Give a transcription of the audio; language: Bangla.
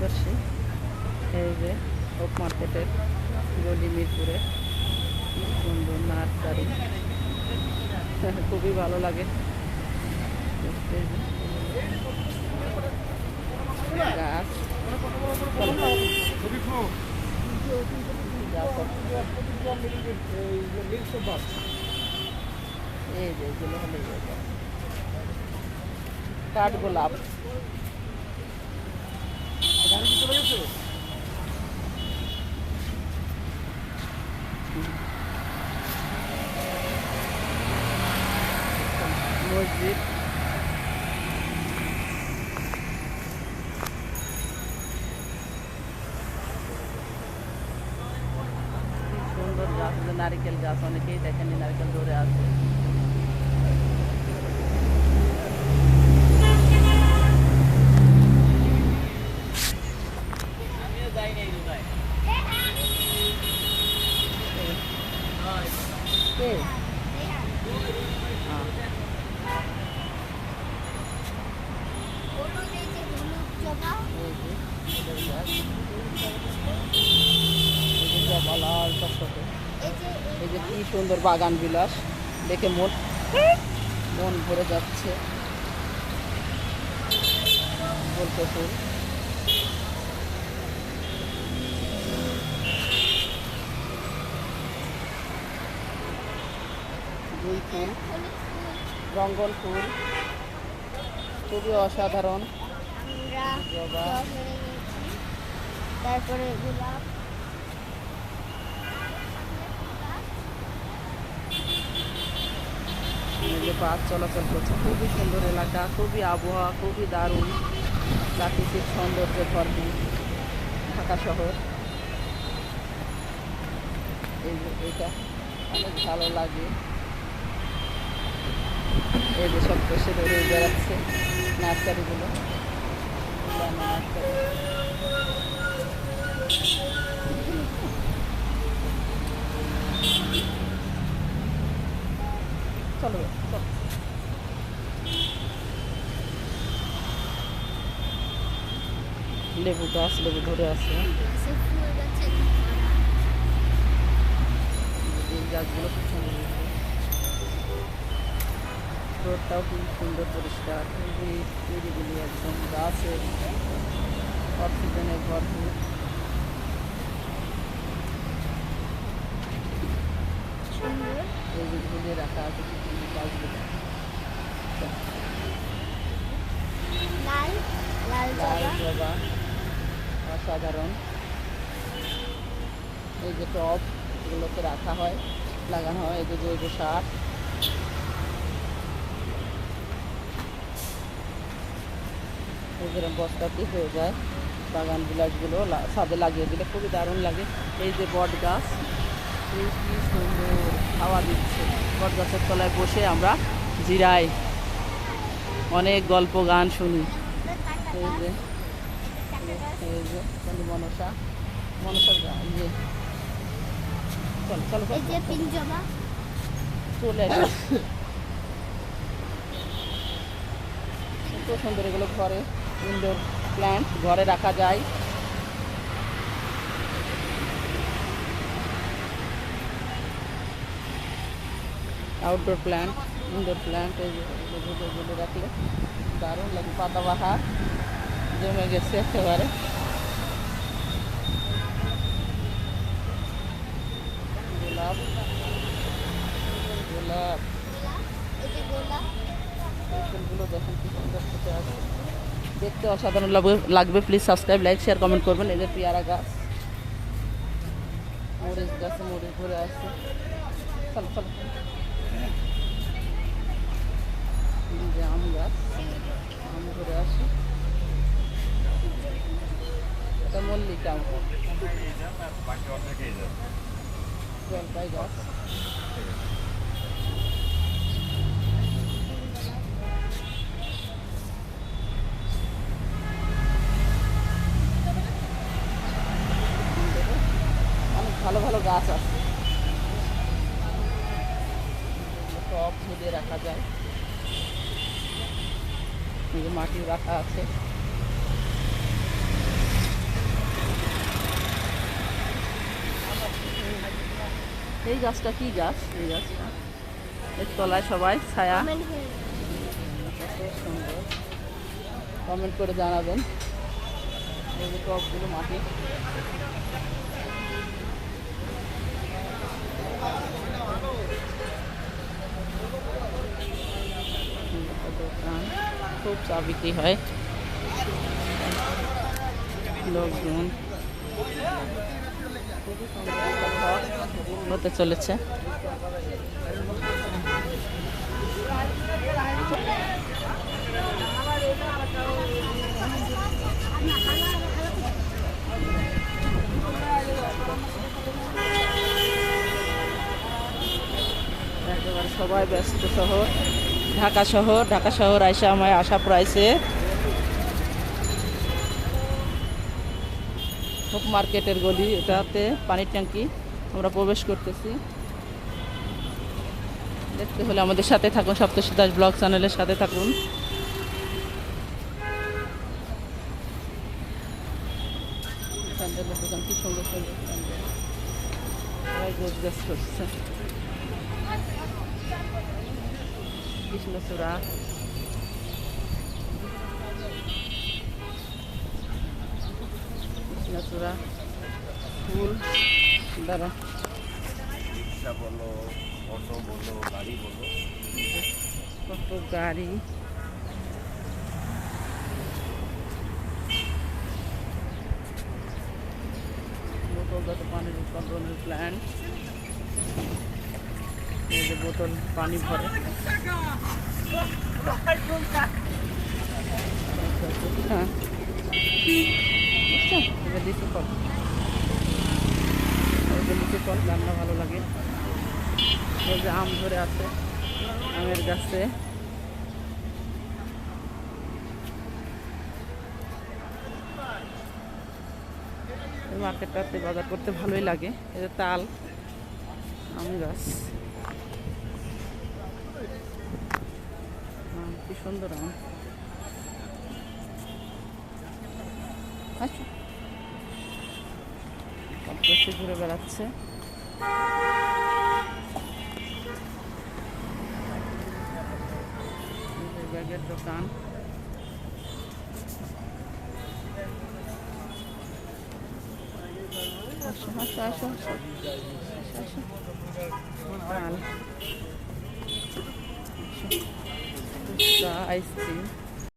করছি। এই যে ওক মার্কেটের গলি মিরপুরে। সুন্দর নার্সারি খুবই ভালো লাগে। গাছ। এই যে মসজিদ। সুন্দর গাছ নারিকেল গাছ অনেকেই দেখেনি নারিকেল ধরে আছে কে হ্যাঁ। এই যে ফুলের গাছ। এই যে জবা লাল। এই যে কি সুন্দর বাগান বিলাস। দেখে মন মন ভরে যাচ্ছে। বলতে ফুল। দুই ফুল। রঙ্গন ফুল। খুবই অসাধারণ। জবা। তারপরে গোলাপ বাস চলাচল করছে, খুবই সুন্দর এলাকা, খুবই আবহাওয়া, খুবই দারুণ। প্রাকৃতিক সৌন্দর্যে ভরপুর ঢাকা শহর। এটা অনেক ভালো লাগে। এই যে সব বসে ধরে বেড়াচ্ছে নার্সারিগুলো। নার্সারি চলো চলো। লেবু গাছ, লেবু ধরে আছে। গাছগুলো খুব সুন্দর। রোডটাও খুব সুন্দর, পরিষ্কার। খুবই একদম গাছের অক্সিজেনে ভরপুর সুন্দর এই যে ঝুলিয়ে রাখা আছে গাছগুলো লাল লাল জবা। অসাধারণ। এই যে টব এগুলোতে রাখা হয় লাগানো হয় এই যে জৈব সার। এরকম বস্তাতে হয়ে যায় বাগান বিলাসগুলো ছাদে লাগিয়ে দিলে খুবই দারুণ লাগে। এই যে বট গাছ এই কি সুন্দর। হাওয়া দিচ্ছে। বট গাছের তলায় বসে আমরা জিরাই অনেক গল্প গান শুনি। এই যে এই যে মনসা মনসার গা যে। চলো আসে কত সুন্দর এগুলো ঘরে। ইনডোর প্ল্যান্ট ঘরে রাখা যায়। আউটডোর প্ল্যান্ট ইনডোর প্ল্যান্ট এই যে এগুলো ঝুলে ঝুলে রাখলে দারুণ লাগে পাতাবাহার জমে গেছে একেবারে গোলাপ গোলাপ এই যে গোলাপ এই ফুলগুলো দেখেন কি সুন্দর ফুটে আছে দেখতে অসাধারণ লাগবে লাগবে please subscribe like share comment করবেন এই যে পেয়ারা গাছ মরিচ গাছে মরিচ ধরে আছে চলো চলো আম গাছ আম আছে এটা মল্লিকা আম। জলপাই ভালো ভালো গাছ আছে। মাটি রাখা আছে। এই গাছটা কি গাছ? এই গাছটা। এর তলায় সবাই ছায়া। কমেন্ট করে জানাবেন। এই মাটি দোকান। খুব চা বিক্রি হয়। লোকজন। হতে চলেছে। সবাই ব্যস্ত শহর। ঢাকা শহর ঢাকা শহর আইসা আমায় আশা প্রাইসে হোপ মার্কেটের গলি, এটাতে পানির ট্যাঙ্কি, আমরা প্রবেশ করতেছি। দেখতে হলে আমাদের সাথে থাকুন সপ্তশী দাস ব্লগ চ্যানেলের সাথে থাকুন। কি সুন্দর সুন্দর গোছ গাছ করছে। इसमें सुराख इसमें सुराख फूल दरा रिक्शा बोलो ऑटो बोलो गाड़ी बोलो ऑटो गाड़ी होगा तो पानी प्लांट বোতল, পানি ভরে। হ্যাঁ। ফল ফল রান্না ভালো লাগে। যে আম ধরে আছে, আমের গাছে। মার্কেটটাতে বাজার করতে ভালোই লাগে। এই যে তাল, আম গাছ আম, কি সুন্দর আম আচ্ছা। ঘুরে বেড়াচ্ছে। ব্যাগের দোকান। আসো আসো আসো আসো। আসো, আসো। তাল আসো। ফুচকা আইসক্রিম